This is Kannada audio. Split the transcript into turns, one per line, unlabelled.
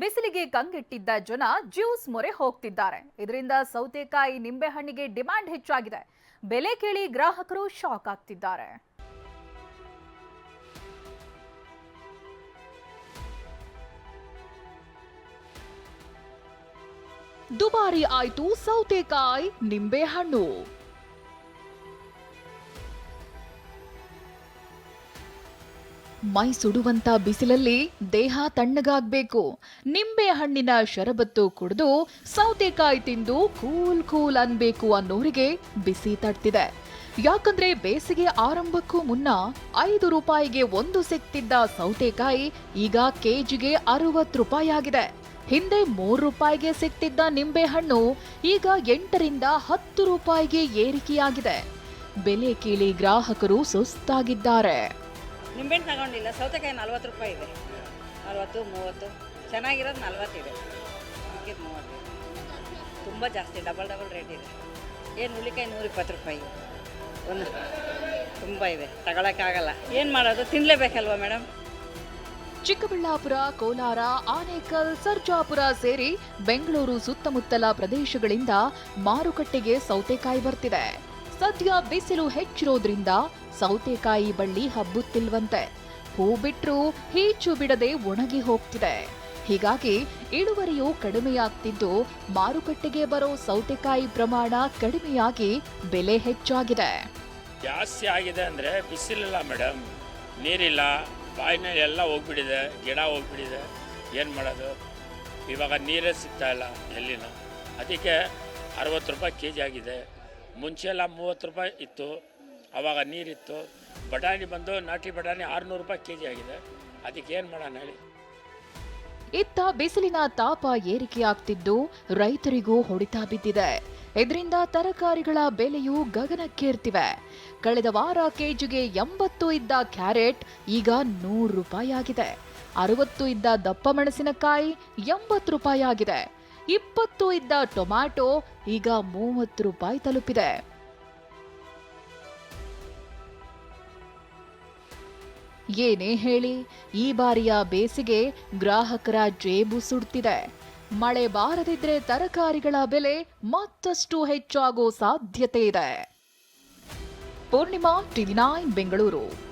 ಬಿಸಿಲಿಗೆ ಕಂಗೆಟ್ಟಿದ್ದ ಜನ ಜ್ಯೂಸ್ ಮೊರೆ ಹೋಗ್ತಿದ್ದಾರೆ. ಇದರಿಂದ ಸೌತೆಕಾಯಿ ನಿಂಬೆಹಣ್ಣಿಗೆ ಡಿಮ್ಯಾಂಡ್ ಹೆಚ್ಚಾಗಿದೆ. ಬೆಲೆ ಕೇಳಿ ಗ್ರಾಹಕರು ಶಾಕ್ ಆಗ್ತಿದ್ದಾರೆ. ದುಬಾರಿ ಆಯ್ತು ಸೌತೆಕಾಯಿ ನಿಂಬೆಹಣ್ಣು. ಮೈ ಸುಡುವಂತ ಬಿಸಿಲಲ್ಲಿ ದೇಹ ತಣ್ಣಗಾಗಬೇಕು. ನಿಂಬೆ ಹಣ್ಣಿನ ಶರಬತ್ತು ಕುಡಿದು ಸೌತೆಕಾಯಿ ತಿಂದು ಕೂಲ್ ಕೂಲ್ ಅನ್ಬೇಕು ಅನ್ನೋರಿಗೆ ಬಿಸಿ ತಡ್ತಿದೆ ಯಾಕಂದ್ರೆ ಬೇಸಿಗೆ ಆರಂಭಕ್ಕೂ ಮುನ್ನ ಐದು ರೂಪಾಯಿಗೆ ಒಂದು ಸಿಗ್ತಿದ್ದ ಸೌತೆಕಾಯಿ ಈಗ ಕೆಜಿಗೆ ಅರವತ್ತು ರೂಪಾಯಿ ಆಗಿದೆ. ಹಿಂದೆ ಮೂರು ರೂಪಾಯಿಗೆ ಸಿಗ್ತಿದ್ದ ನಿಂಬೆಹಣ್ಣು ಈಗ ಎಂಟರಿಂದ ಹತ್ತು ರೂಪಾಯಿಗೆ ಏರಿಕೆಯಾಗಿದೆ. ಬೆಲೆ ಕೇಳಿ ಗ್ರಾಹಕರು ಸುಸ್ತಾಗಿದ್ದಾರೆ.
ನಿಂಬೆಹಣ್ಣು ತಗೊಂಡಿಲ್ಲ, ಸೌತೆಕಾಯಿ ನಲ್ವತ್ತು ರೂಪಾಯಿ ಇದೆ. ನಲ್ವತ್ತು, ಮೂವತ್ತು, ಚೆನ್ನಾಗಿರೋದು ನಲ್ವತ್ತಿದೆ ಮಿಕ್ಕಿದ ಮೂವತ್ತು. ತುಂಬ ಜಾಸ್ತಿ ಡಬಲ್ ಡಬಲ್ ರೇಟ್ ಇದೆ. ಏನು ಹುಳಿಕಾಯಿ ನೂರಿಪ್ಪತ್ತು ರೂಪಾಯಿ. ಒಂದು ತುಂಬ ಇದೆ, ತಗೊಳಕ್ಕಾಗಲ್ಲ. ಏನು ಮಾಡೋದು? ತಿನ್ನಲೇಬೇಕಲ್ವ ಮೇಡಮ್
ಚಿಕ್ಕಬಳ್ಳಾಪುರ, ಕೋಲಾರ, ಆನೇಕಲ್, ಸರ್ಜಾಪುರ ಸೇರಿ ಬೆಂಗಳೂರು ಸುತ್ತಮುತ್ತಲ ಪ್ರದೇಶಗಳಿಂದ ಮಾರುಕಟ್ಟೆಗೆ ಸೌತೆಕಾಯಿ ಬರ್ತಿದೆ. ಸದ್ಯ ಬಿಸಿಲು ಹೆಚ್ಚಿರೋದ್ರಿಂದ ಸೌತೆಕಾಯಿ ಬಳ್ಳಿ ಹಬ್ಬುತ್ತಿಲ್ವಂತೆ. ಹೂ ಬಿಟ್ಟರೂ ಹೀಚು ಬಿಡದೆ ಒಣಗಿ ಹೋಗ್ತಿದೆ. ಹೀಗಾಗಿ ಇಳುವರಿಯು ಕಡಿಮೆಯಾಗ್ತಿದ್ದು ಮಾರುಕಟ್ಟೆಗೆ ಬರೋ ಸೌತೆಕಾಯಿ ಪ್ರಮಾಣ ಕಡಿಮೆಯಾಗಿ ಬೆಲೆ ಹೆಚ್ಚಾಗಿದೆ.
ಜಾಸ್ತಿ ಆಗಿದೆ ಅಂದರೆ ಬಿಸಿಲಿಲ್ಲ ಮೇಡಮ್. ನೀರಿಲ್ಲ, ಬಾಯಿನಲ್ಲಿ ಎಲ್ಲ ಹೋಗ್ಬಿಟ್ಟಿದೆ, ಗಿಡ ಹೋಗ್ಬಿಟ್ಟಿದೆ. ಏನು ಮಾಡೋದು? ಇವಾಗ ನೀರೇ ಸಿಗ್ತಾ ಇಲ್ಲ ಎಲ್ಲಿನ. ಅದಕ್ಕೆ ಅರವತ್ತು ರೂಪಾಯಿ ಕೆ ಜಿ ಆಗಿದೆ. ಮುಂಚೆ ಎಲ್ಲ ಮೂವತ್ತು ರೂಪಾಯಿ ಇತ್ತು ಆವಾಗ ನೀರಿತ್ತು. ಬಟಾಣಿ ಬಂದು ನಾಟಿ ಬಟಾಣಿ ಆರುನೂರು ರೂಪಾಯಿ ಕೆ ಜಿ ಆಗಿದೆ. ಅದಕ್ಕೆ ಏನು ಮಾಡೋಣ ಹೇಳಿ.
ಇತ್ತ ಬಿಸಿಲಿನ ತಾಪ ಏರಿಕೆಯಾಗ್ತಿದ್ದು ರೈತರಿಗೂ ಹೊಡಿತ ಬಿದ್ದಿದೆ. ಇದರಿಂದ ತರಕಾರಿಗಳ ಬೆಲೆಯೂ ಗಗನಕ್ಕೇರ್ತಿವೆ. ಕಳೆದ ವಾರ ಕೆಜಿಗೆ ಎಂಬತ್ತು ಇದ್ದ ಕ್ಯಾರೆಟ್ ಈಗ ನೂರು ರೂಪಾಯಿ ಆಗಿದೆ ಅರವತ್ತು ಇದ್ದ ದಪ್ಪ ಮೆಣಸಿನಕಾಯಿ ಎಂಬತ್ತು ರೂಪಾಯಿ ಆಗಿದೆ ಇಪ್ಪತ್ತು ಇದ್ದ ಟೊಮ್ಯಾಟೊ ಈಗ ಮೂವತ್ತು ರೂಪಾಯಿ ತಲುಪಿದೆ. ಏನೇ ಹೇಳಿ, ಈ ಬಾರಿಯ ಬೇಸಿಗೆ ಗ್ರಾಹಕರ ಜೇಬು ಸುಡ್ತಿದೆ. ಮಳೆ ಬಾರದಿದ್ರೆ ತರಕಾರಿಗಳ ಬೆಲೆ ಮತ್ತಷ್ಟು ಹೆಚ್ಚಾಗೋ ಸಾಧ್ಯತೆ ಇದೆ. Poornima TV nine, Bengaluru.